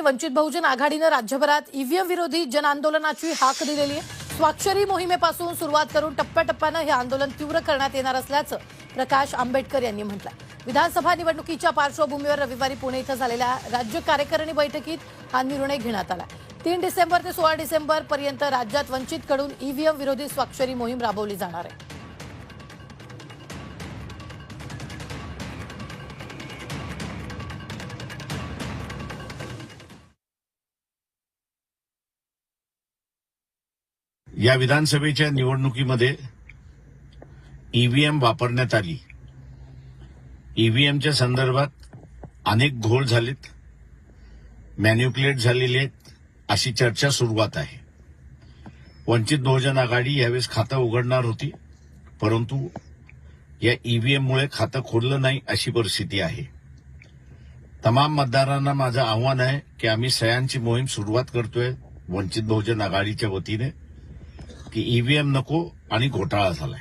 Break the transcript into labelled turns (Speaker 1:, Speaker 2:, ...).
Speaker 1: वंचित बहुजन आघाडीनं राज्यभरात ईव्हीएम विरोधी जन आंदोलनाची हाक दिलेली आहे. स्वाक्षरी मोहिमेपासून सुरुवात करून टप्प्याटप्प्यानं हे आंदोलन तीव्र करण्यात येणार असल्याचं प्रकाश आंबेडकर यांनी म्हटलं विधानसभा निवडणुकीच्या पार्श्वभूमीवर रविवारी पुणे इथं झालेल्या राज्य कार्यकारिणी बैठकीत हा निर्णय घेण्यात आला. तीन डिसेंबर ते सोळा डिसेंबर पर्यंत राज्यात वंचितकडून ईव्हीएम विरोधी स्वाक्षरी मोहीम राबवली जाणार आहे.
Speaker 2: या विधानसभेच्या निवडणुकीमध्ये ईव्हीएम वापरण्यात आली. ईव्हीएमच्या संदर्भात अनेक घोळ झालेत. मॅन्युक्युलेट झालेले आहेत अशी चर्चा सुरुवात आहे. वंचित बहुजन आघाडी यावेळेस खातं उघडणार होती परंतु या ईव्हीएममुळे खातं खोललं नाही अशी परिस्थिती आहे. तमाम मतदारांना माझं आव्हान आहे की आम्ही सयांची मोहीम सुरुवात करतोय वंचित बहुजन आघाडीच्या वतीने. की ईव्हीएम नको आणि घोटाळा झालाय.